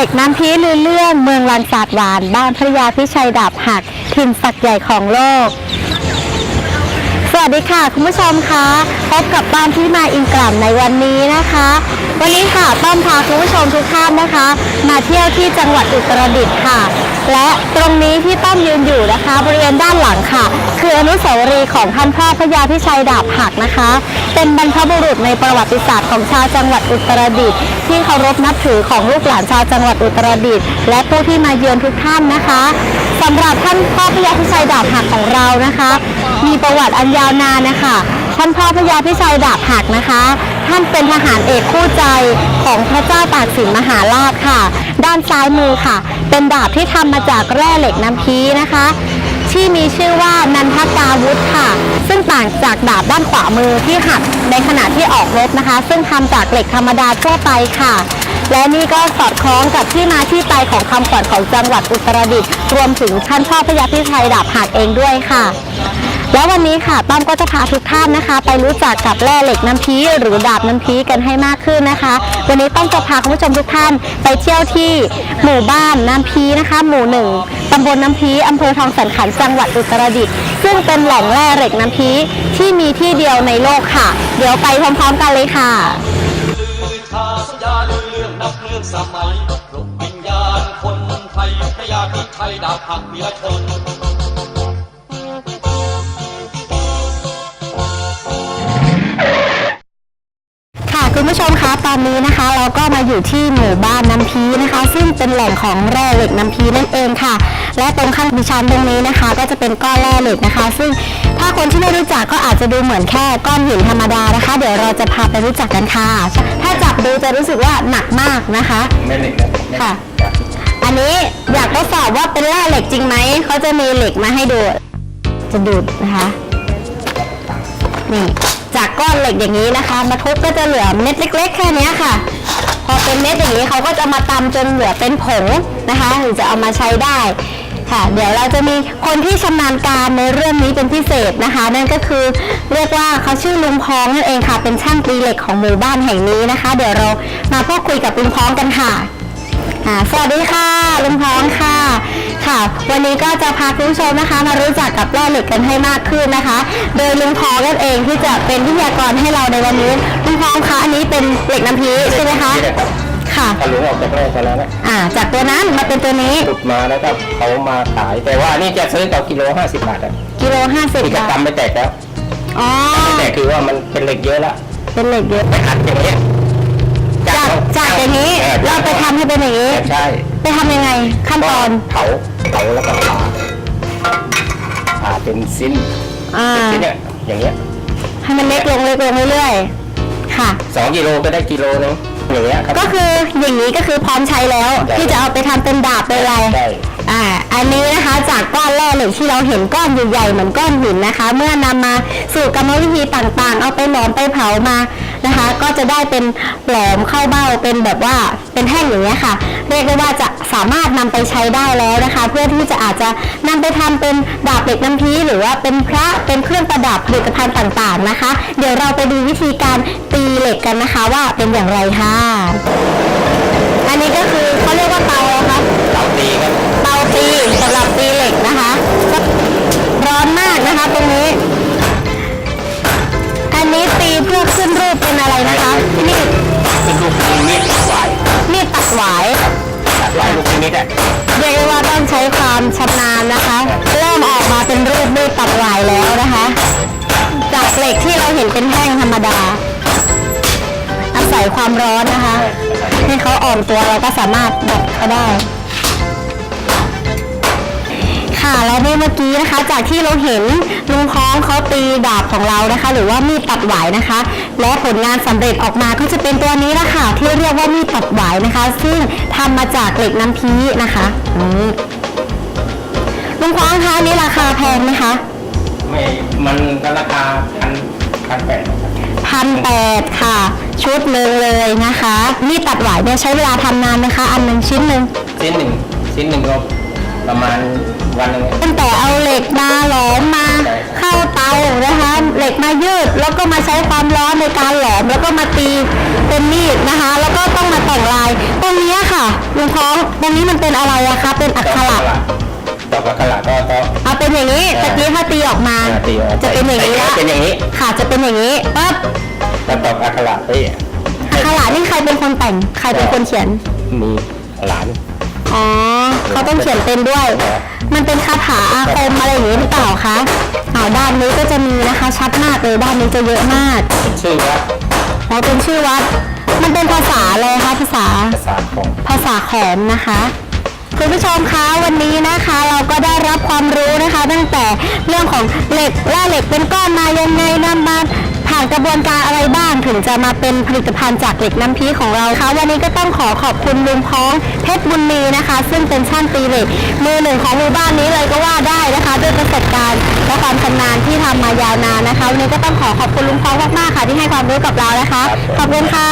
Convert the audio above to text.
เหล็กน้ำพีลือเลื่อนเมืองลันสาสตร์หวาน บ้านพระยาพิชัยดาบหักถิ่นศักดิ์ใหญ่ของโลก สวัสดีค่ะ คุณผู้ชมคะพบกับบ้านที่มาอินกลัมในวันนี้นะคะ วันนี้ค่ะต้อมพาคุณผู้ชมทุกท่านนะคะ มาเที่ยวที่จังหวัดอุตรดิตถ์ค่ะ และตรงนี้ที่ต้อมยืนอยู่นะคะ บริเวณด้านหลังค่ะ คืออนุสาวรีย์ของท่านพ่อพระยาพิชัยดาบหักนะคะ เป็นบรรพบุรุษในประวัติศาสตร์ของชาวจังหวัดอุตรดิตถ์ที่เคารพนับถือของลูกหลานชาวจังหวัดอุตรดิตถ์และผู้ที่มาเยือนทุกท่านนะคะสำหรับท่านพ่อพระยาพิชัยดาบหักของเรานะคะ มีประวัติอันยาวนานนะคะท่านพ่อพระยาพิชัยดาบหักนะคะ ท่านเป็นทหารเอกคู่ใจ ของพระเจ้าตากสินมหาราชค่ะ ด้านซ้ายมือค่ะ เป็นดาบที่ทำมาจากแร่เหล็กน้ำพีนะคะ ที่มีชื่อว่านันทกาวุธค่ะ ซึ่งต่างจากดาบด้านขวามือที่หักในขณะที่ออกรบนะคะ ซึ่งทำจากเหล็กธรรมดาทั่วไปค่ะและนี่ก็สอดคล้องกับที่มาที่ไปของคำขวัญของจังหวัดอุตรดิตถ์รวมถึงท่านพ่อพระยาพิชัยดาบหักเองด้วยค่ะ แล้ววันนี้ค่ะต้อมก็จะพาทุกท่านนะคะ ไปรู้จักกับแร่เหล็กน้ำพีหรือดาบน้ำพีกันให้มากขึ้นนะคะ วันนี้ต้องจะพาคุณผู้ชมทุกท่าน ไปเที่ยวที่หมู่บ้านน้ำพีนะคะ หมู่หนึ่งตำบลน้ำพีอำเภอทองสันขันจังหวัดอุตรดิตถ์ซึ่งเป็นแหล่งแร่เหล็กน้ำพีที่มีที่เดียวในโลกค่ะ เดี๋ยวไปพร้อมๆกันเลยค่ะชาสัญญาลือเรื่องนับเรื่องสมัยปลุกวิญญาณคนไทยพระยาพิชัยดาบหักวีรชน ตอนนี้นะคะเราก็มาอยู่ที่หมู่บ้านน้ำพีนะคะ ซึ่งเป็นแหล่งของแร่เหล็กน้ำพีนั่นเองค่ะ และตรงข้างดิฉันตรงนี้นะคะ ก็จะเป็นก้อนแร่เหล็กนะคะ ซึ่งถ้าคนที่ไม่รู้จักก็อาจจะดูเหมือนแค่ก้อนหินธรรมดานะคะ เดี๋ยวเราจะพาไปรู้จักกันค่ะ ถ้าจับดูจะรู้สึกว่าหนักมากนะคะแม่เหล็กนะแม่ค่ะ อันนี้อยากทดสอบว่าเป็นแร่เหล็กจริงไหมเขาจะมีเหล็กมาให้ดู จะดูดนะคะนี่ จากก้อนเหล็กอย่างนี้นะคะ มาทุบก็จะเหลือเม็ดเล็ก ๆ แค่นี้ค่ะ พอเป็นเม็ดอย่างนี้เขาก็จะมาตำจนเหลือเป็นผงนะคะถึงจะเอามาใช้ได้ค่ะเดี๋ยวเราจะมีคนที่ชำนาญการในเรื่องนี้เป็นพิเศษนะคะ นั่นก็คือเรียกว่าเขาชื่อลุงพ้องนั่นเองค่ะ เป็นช่างตีเหล็กของหมู่บ้านแห่งนี้นะคะ เดี๋ยวเรามาพูดคุยกับลุงพ้องกันค่ะสวัสดีค่ะลุงพ้องค่ะ ค่ะ วันนี้ก็จะพาคุณผู้ชมนะคะ มารู้จักกับแร่เหล็กกันให้มากขึ้นนะคะ โดยลุงพ้องนั่นเองที่จะเป็นวิทยากรให้เราในวันนี้ลุงพ้องคะอันนี้เป็นเหล็กน้ำพีใช่ไหมคะนี่แหละครับค่ะ ถ้าหลวงออกจากแรกไปแล้วนะอ่า จากตัวนั้นมาเป็นตัวนี้ขุดมาแล้วก็เขามาขาย แต่ว่านี่จะซื้อต่อกิโลห้าสิบบาทอะกิโลห้าสิบกิจบากรรทมไม่แตกแล้วอ๋อแต่คือว่ามันเป็นเหล็กเยอะละเป็นเหล็กเยอะไปอัดอย่างเงี้ยจากจากอย่างนี้เราไปทำให้เป็นอย่างนี้ ใช่ ไปทำยังไงขั้นตอนเผาเผาแล้วก็ผ่าผ่าเป็นสิ้นอ่าเป็นสิ้นเนี่ยอย่างเงี้ยให้มันเล็กลงเล็กลงเรื่อยๆค่ะ สองกิโลก็ได้กิโลนึงอย่างเงี้ยครับ ก็คืออย่างนี้ก็คือพร้อมใช้แล้วใช่ที่จะเอาไปทำเป็นดาบเป็นอะไรใช่อ่า อันนี้นะคะจากก้อนแร่เหล็กที่เราเห็นก้อนใหญ่ๆเหมือนก้อนหินนะคะ เมื่อนำมาสู่กรรมวิธีต่างๆ เอาไปหลอมไปเผามา นะคะ ก็จะได้เป็นแหลมเข้าเบ้าเป็นแบบว่าเป็นแท่งอย่างเงี้ยค่ะ เรียกได้ว่าจะสามารถนำไปใช้ได้แล้วนะคะ เพื่อที่จะอาจจะนำไปทำเป็นดาบเหล็กน้ำพีหรือว่าเป็นพระเป็นเครื่องประดับผลิตภัณฑ์ต่างๆนะคะ เดี๋ยวเราไปดูวิธีการตีเหล็กกันนะคะว่าเป็นอย่างไรค่ะ กนิมิตอะเรียกได้ว่าต้องใช้ความชำนาญนะคะ เริ่มออกมาเป็นรูปรูปตัดหวายแล้วนะคะ จากเหล็กที่เราเห็นเป็นแท่งธรรมดา อาศัยความร้อนนะคะ ให้เขาอ่อนตัวเราก็สามารถดัดเขาได้ ค่ะ และในเมื่อกี้นะคะ จากที่เราเห็นลุงพ้องเขาตีดาบของเรานะคะ หรือว่ามีดตัดหวายนะคะ และผลงานสำเร็จออกมาก็จะเป็นตัวนี้ละค่ะที่เรียกว่ามีดตัดหวายนะคะ ซึ่งทำมาจากเหล็กน้ำพีนะคะอืมลุงพ้องคะอันนี้ราคาแพงไหมคะไม่มันก็ราคาพันพันแปดพันแปดค่ะ ชุดหนึ่งเลยนะคะ มีดตัดหวายเนี่ยใช้เวลาทำนานไหมคะ อันหนึ่งชิ้นหนึ่งชิ้นหนึ่งชิ้นหนึ่งก็ ปประมาณวันหนึงตั้งแต่เอาเหล็กมาหลอมมาเข้าเตานะคะเหล็กมายืดแล้วก็มาใช้ความร้อนในการหลอมแล้วก็มาตีเป็นมีดนะคะ แล้วก็ต้องมาแต่งลาย ตรงเนี้ยค่ะลุงท้องตรงนี้มันเป็นอะไรอะคะเป็นอักขระดอกอักขระก็ก็ เอาเป็นอย่างนี้ตะกี้ถ้าตีออกมาตีออกจะเป็นอย่างนี้ละเป็นอย่างนี้ ค่ะจะเป็นอย่างนี้ปั๊บแล้วดอกอักขระเอ้ยอักขระนี่ใครเป็นคนแต่งใครเป็นคนเขียนมีหลาน อ๋อเขาต้องเขียนเป็นด้วย มันเป็นคาถาอาคมอะไรอย่างนี้หรือเปล่าคะอ๋อด้านนี้ก็จะมีนะคะชัดมากเลยด้านนี้จะเยอะมากชื่อว่าอ๋อเป็นชื่อวัด มันเป็นภาษาอะไรคะภาษาภาษาของภาษาแขอมนะคะคุณผู้ชมคะวันนี้นะคะ เราก็ได้รับความรู้นะคะ ตั้งแต่เรื่องของเหล็กว่าเหล็กเป็นก้อนมายังไงนำมาผ่านกระบวนการอะไรบ้างถึงจะมาเป็นผลิตภัณฑ์จากเหล็กน้ำพีของเราค่ะวันนี้ก็ต้องขอขอบคุณลุงพ้องเพชรบุญมีนะคะ ซึ่งเป็นช่างตีเหล็กมือหนึ่งของหมู่บ้านนี้เลยก็ว่าได้นะคะด้วยประสบการณ์และความชำนาญที่ทำมายาวนานนะคะวันนี้ก็ต้องขอขอบคุณลุงพ้องมากๆค่ะที่ให้ความรู้กับเรานะคะขอบคุณค่ะ